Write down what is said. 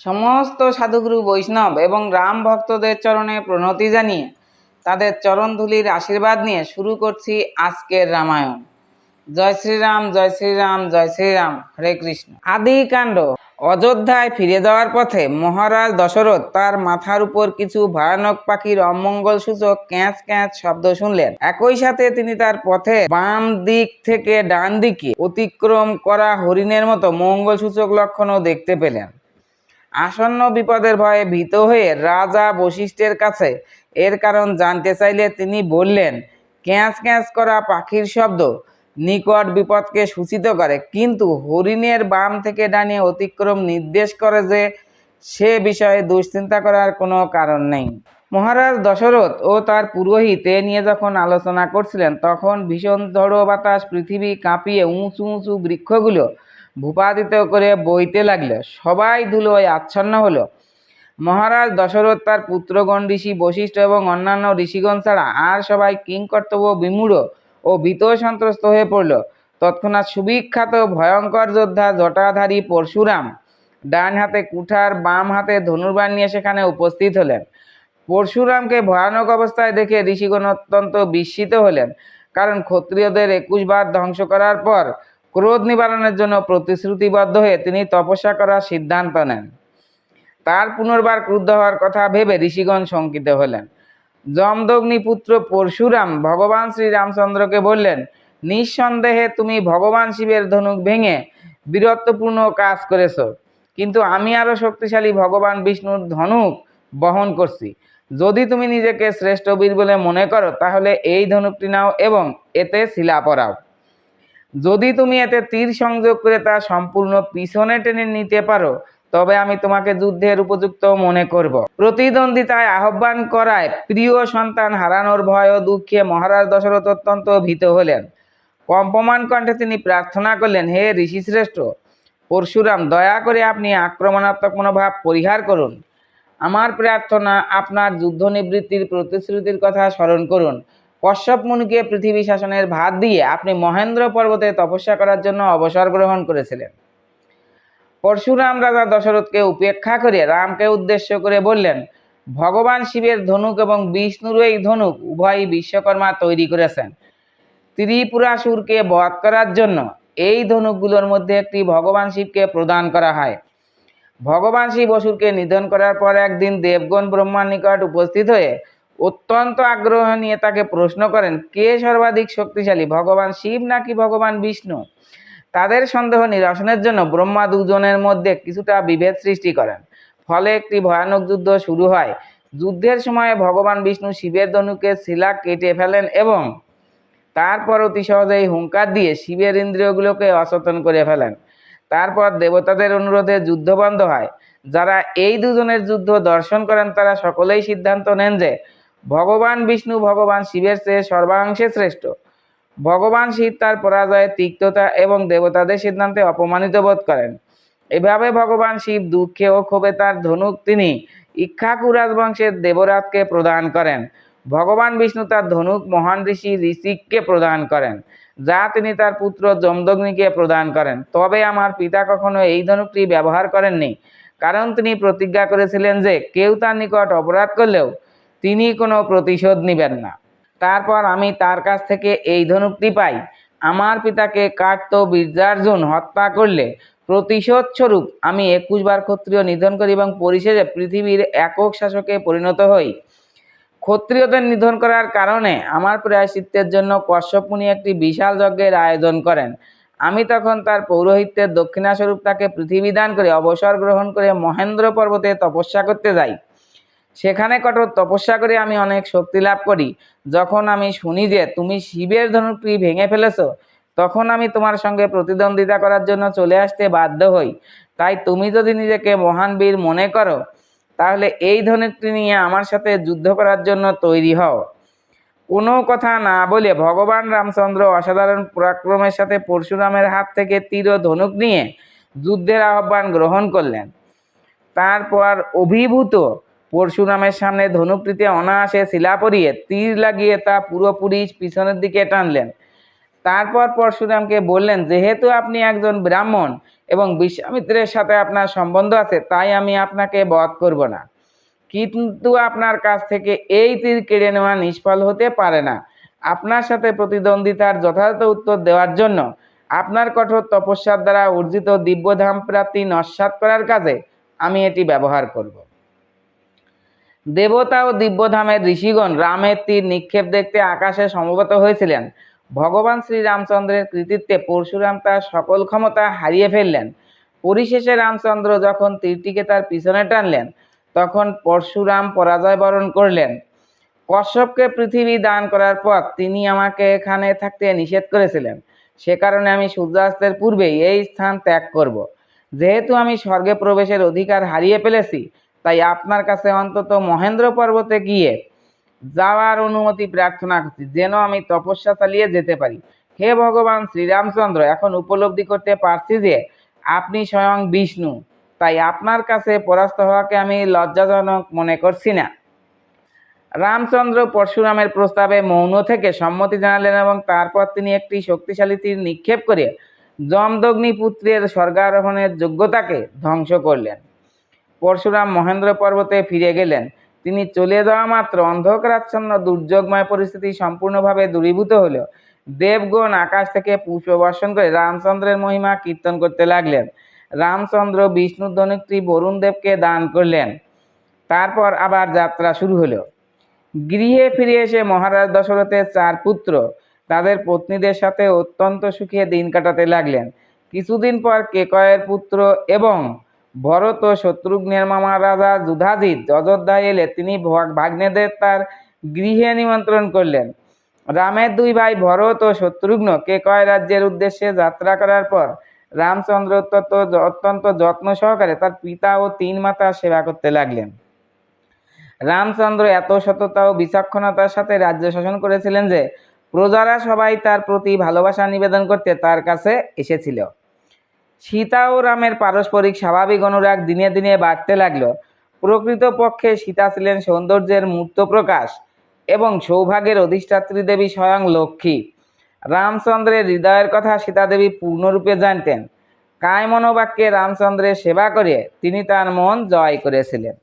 সমস্ত সাধুগুরু বৈষ্ণব এবং রাম ভক্তদের চরণে প্রণতি জানিয়ে তাদের চরণধুলির আশীর্বাদ নিয়ে শুরু করছি আজকের রামায়ণ। জয় শ্রীরাম জয় শ্রীরাম জয় শ্রীরাম, হরে কৃষ্ণ। আদি কাণ্ড। অযোধ্যায় ফিরে যাওয়ার পথে মহারাজ দশরথ তার মাথার উপর কিছু ভয়ানক পাখির অমঙ্গল সূচক ক্যাঁচ ক্যাঁচ শব্দ শুনলেন। একই সাথে তিনি তার পথে বাম দিক থেকে ডান দিকে অতিক্রম করা হরিণের মতো মঙ্গল সূচক লক্ষণও দেখতে পেলেন। আসন্ন বিপদের ভয়ে ভীত হয়ে রাজা বশিষ্ঠের কাছে এর কারণ জানতে চাইলে তিনি বললেন, ক্যাঁচ ক্যাঁচ করা পাখির শব্দ নিকট বিপদকে সূচিত করে। কিন্তু হরিণের বাম থেকে ডানে অতিক্রম নির্দেশ করে যে সে বিষয়ে দুশ্চিন্তা করার কোনো কারণ নেই। মহারাজ দশরথ ও তার পুরোহিত এ নিয়ে যখন আলোচনা করছিলেন, তখন ভীষণ ঝড়ো বাতাস পৃথিবী কাঁপিয়ে উঁচু উঁচু বৃক্ষগুলো ভূপাদিত করে বইতে লাগল। সবাই ধুলোয় আচ্ছন্ন হলো। মহারাজ দশরথ তার পুত্রগণ, ঋষি, বশিষ্ঠ এবং অন্যান্য ঋষিগণ ছাড়া আর সবাই কিংকর্তব্য বিমূঢ় ও ভীত সন্ত্রস্ত হয়ে পড়ল। তৎক্ষণাৎ সুবিখ্যাত ভয়ঙ্কর যোদ্ধা জটাধারী পরশুরাম ডান হাতে কুঠার, বাম হাতে ধনুর্বাণ নিয়ে সেখানে উপস্থিত হলেন। পরশুরামকে ভয়ানক অবস্থায় দেখে ঋষিগণ অত্যন্ত বিস্মিত হলেন, কারণ ক্ষত্রিয়দের একুশ বার ধ্বংস করার পর ক্রোধ নিবারণের জন্য প্রতিশ্রুতিবদ্ধ হয়ে তিনি তপস্যা করার সিদ্ধান্ত নেন। তার পুনর্বার ক্রুদ্ধ হওয়ার কথা ভেবে ঋষিগণ শঙ্কিত হলেন। যমদগ্নি পুত্র পরশুরাম ভগবান শ্রীরামচন্দ্রকে বললেন, নিঃসন্দেহে তুমি ভগবান শিবের ধনুক ভেঙে বীরত্বপূর্ণ কাজ করেছ, কিন্তু আমি আরও শক্তিশালী ভগবান বিষ্ণুর ধনুক বহন করছি। যদি তুমি নিজেকে শ্রেষ্ঠ বীর বলে মনে করো, তাহলে এই ধনুকটি নাও এবং এতে শিলা পরাও। যদি তুমি এতে তীর সংযোগ করে তা সম্পূর্ণ পিছনে টেনে নিতে পারো, তবে আমি তোমাকে যুদ্ধের উপযুক্ত মনে করব। প্রতিদ্বন্দ্বিতায় আহ্বান করায় প্রিয় সন্তান হারানোর ভয় ও দুঃখে মহারাজ দশরথ অত্যন্ত ভীত হলেন। কম্পমান কণ্ঠে তিনি প্রার্থনা করলেন, হে ঋষিশ্রেষ্ঠ, পরশুরাম, দয়া করে আপনি আক্রমণাত্মক মনোভাব পরিহার করুন। আমার প্রার্থনা, আপনার যুদ্ধ নিবৃত্তির প্রতিশ্রুতির কথা স্মরণ করুন। কশ্যপ মুনিকে পৃথিবী শাসনের ভাত দিয়ে আপনি মহেন্দ্র পর্বতে তপস্যা করার জন্য অবসর গ্রহণ করেছিলেন। পরশুরাম রাজা দশরথকে উপেক্ষা করে রামকে উদ্দেশ্য করে বললেন, ভগবান শিবের ধনুক এবং বিষ্ণুর এই ধনুক উভয়ই বিশ্বকর্মা তৈরি করেছেন। ত্রিপুরাসুরকে বধ করার জন্য এই ধনুকগুলোর মধ্যে একটি ভগবান শিবকে প্রদান করা হয়। ভগবান শিব অসুরকে নিধন করার পর একদিন দেবগণ ব্রহ্মার নিকট উপস্থিত হয়ে অত্যন্ত আগ্রহ নিয়ে তাকে প্রশ্ন করেন, কে সর্বাধিক শক্তিশালী, ভগবান শিব নাকি ভগবান বিষ্ণু? তাদের সন্দেহ নিরসনের জন্য ব্রহ্মা দুজনের মধ্যে কিছুটা বিভেদ সৃষ্টি করেন। ফলে একটি ভয়ানক যুদ্ধ শুরু হয়। যুদ্ধের সময় ভগবান বিষ্ণু শিবের ধনুকে শিলা কেটে ফেলেন এবং তারপর অতি সহজেই হুঙ্কার দিয়ে শিবের ইন্দ্রিয়গুলোকে অচেতন করে ফেলেন। তারপর দেবতাদের অনুরোধে যুদ্ধ বন্ধ হয়। যারা এই দুজনের যুদ্ধ দর্শন করেন, তারা সকলেই সিদ্ধান্ত নেন যে ভগবান বিষ্ণু, ভগবান শিবের চেয়ে সর্বাংশে শ্রেষ্ঠ। ভগবান শিব তার পরাজয়ে তিক্ততা এবং দেবতাদের সিদ্ধান্তে অপমানিত বোধ করেন। এভাবে ভগবান শিব দুঃখে ও ক্ষোভে তার ধনুক তিনি ইক্ষাকু রাজবংশের দেবরাজকে প্রদান করেন। ভগবান বিষ্ণু তার ধনুক মহান ঋষি ঋষিককে প্রদান করেন, যা তিনি তার পুত্র যমদগ্নিকে প্রদান করেন। তবে আমার পিতা কখনো এই ধনুকটি ব্যবহার করেননি, কারণ তিনি প্রতিজ্ঞা করেছিলেন যে কেউ তার নিকট অপরাধ করলেও তিনি কোনো প্রতিশোধ নেবেন না। তারপর আমি তার কাছ থেকে এই ধনুকটি পাই। আমার পিতাকে কার্ত বীর্যার্জুন হত্যা করলে প্রতিশোধ স্বরূপ আমি একুশ বার ক্ষত্রিয় নিধন করি এবং পরিশেষে পৃথিবীর একক শাসকে পরিণত হই। ক্ষত্রিয়দের নিধন করার কারণে আমার প্রায়শ্চিত্তের জন্য কশ্যপ মুনি একটি বিশাল যজ্ঞের আয়োজন করেন। আমি তখন তার পৌরোহিত্যের দক্ষিণাস্বরূপ তাকে পৃথিবী দান করে অবসর গ্রহণ করে মহেন্দ্র পর্বতে তপস্যা করতে যাই। সেখানে কঠোর তপস্যা করে আমি অনেক শক্তি লাভ করি। যখন আমি শুনি যে তুমি শিবের ধনুকটি ভেঙে ফেলেছো, তখন আমি তোমার সঙ্গে প্রতিদ্বন্দ্বিতা করার জন্য চলে আসতে বাধ্য হই। তাই তুমি যদি নিজেকে মহান বীর মনে করো, তাহলে এই ধনুকটি নিয়ে আমার সাথে যুদ্ধ করার জন্য তৈরি হও। কোনো কথা না বলে ভগবান রামচন্দ্র অসাধারণ পরাক্রমের সাথে পরশুরামের হাত থেকে তীর ধনুক নিয়ে যুদ্ধের আহ্বান গ্রহণ করলেন। তারপর অভিভূত পরশুরামের সামনে ধনুকটিতে অনায়াসে শিলা পরিয়ে তীর লাগিয়ে তা পুরোপুরি পিছনের দিকে টানলেন। তারপর পরশুরামকে বললেন, যেহেতু আপনি একজন ব্রাহ্মণ এবং বিশ্বামিত্রের সাথে আপনার সম্বন্ধ আছে, তাই আমি আপনাকে বধ করব না। কিন্তু আপনার কাছ থেকে এই তীর কেড়ে নেওয়া নিষ্ফল হতে পারে না। আপনার সাথে প্রতিদ্বন্দ্বিতার যথাযথ উত্তর দেওয়ার জন্য আপনার কঠোর তপস্যার দ্বারা অর্জিত দিব্যধাম প্রাপ্তি নস্বাত করার কাজে আমি এটি ব্যবহার করব। দেবতা ও দিব্যধামের ঋষিগণ রামের তীর নিক্ষেপ দেখতে আকাশে সমবেত হয়েছিলেন। ভগবান শ্রীরামচন্দ্রের কৃতিত্বে পরশুরাম তার সকল ক্ষমতা হারিয়ে ফেললেন। পরিশেষে রামচন্দ্র যখন তীরটিকে তার পিছনে টানলেন, তখন পরশুরাম পরাজয় বরণ করলেন। কশ্যপকে পৃথিবী দান করার পর তিনি আমাকে এখানে থাকতে নিষেধ করেছিলেন। সে কারণে আমি সূর্যাস্তের পূর্বেই এই স্থান ত্যাগ করব। যেহেতু আমি স্বর্গে প্রবেশের অধিকার হারিয়ে ফেলেছি তাই আপনার কাছে অন্তত মহেন্দ্র পর্বতে গিয়ে যাওয়ার অনুমতি প্রার্থনা করছি, যেন আমি তপস্যা চালিয়ে যেতে পারি। হে ভগবান শ্রীরামচন্দ্র, এখন উপলব্ধি করতে পারছি যে আপনি স্বয়ং বিষ্ণু, তাই আপনার কাছে পরাস্ত হওয়াকে আমি লজ্জাজনক মনে করছি না। রামচন্দ্র পরশুরামের প্রস্তাবে মৌন থেকে সম্মতি জানালেন এবং তারপর তিনি একটি শক্তিশালী তীর নিক্ষেপ করে যমদগ্নি পুত্রের স্বর্গারোহণের যোগ্যতাকে ধ্বংস করলেন। পরশুরাম মহেন্দ্র পর্বতে ফিরে গেলেন। তিনি চলে যাওয়া মাত্র অন্ধকারাচ্ছন্ন দুর্যোগময় পরিস্থিতি সম্পূর্ণভাবে দূরীভূত হল দেবগণ আকাশ থেকে পুষ্প বর্ষণ করে রামচন্দ্রের মহিমা কীর্তন করতে লাগলেন। রামচন্দ্র, বিষ্ণু, ধনুকটি বরুণ দেবকে দান করলেন। তারপর আবার যাত্রা শুরু হলো। গৃহে ফিরে এসে মহারাজ দশরথের চার পুত্র তাদের পত্নীদের সাথে অত্যন্ত সুখে দিন কাটাতে লাগলেন। কিছুদিন পর কেকয়ের পুত্র এবং ভরত ও শত্রুঘ্নের মামা রাজা যুধাজিৎ অযোধ্যায় এলে তিনি ভাগ- ভাগ্নেদের তার গৃহে নিমন্ত্রণ করলেন। রামের দুই ভাই ভরত ও শত্রুঘ্ন কেকয় রাজ্যের উদ্দেশ্যে যাত্রা করার পর রামচন্দ্র অত্যন্ত অত্যন্ত যত্ন সহকারে তার পিতা ও তিন মাতার সেবা করতে লাগলেন। রামচন্দ্র এত সততা ও বিচক্ষণতার সাথে রাজ্য শাসন করেছিলেন যে, প্রজারা সবাই তার প্রতি ভালোবাসা নিবেদন করতে তার কাছে এসেছিল। সীতা ও রামের পারস্পরিক স্বাভাবিক অনুরাগ দিনে দিনে বাড়তে লাগল। প্রকৃতপক্ষে সীতা ছিলেন সৌন্দর্যের মূর্ত প্রকাশ এবং সৌভাগ্যের অধিষ্ঠাত্রী দেবী স্বয়ং লক্ষ্মী। রামচন্দ্রের হৃদয়ের কথা সীতাদেবী পূর্ণরূপে জানতেন। কায় মনোবাক্যে রামচন্দ্রের সেবা করে তিনি তার মন জয় করেছিলেন।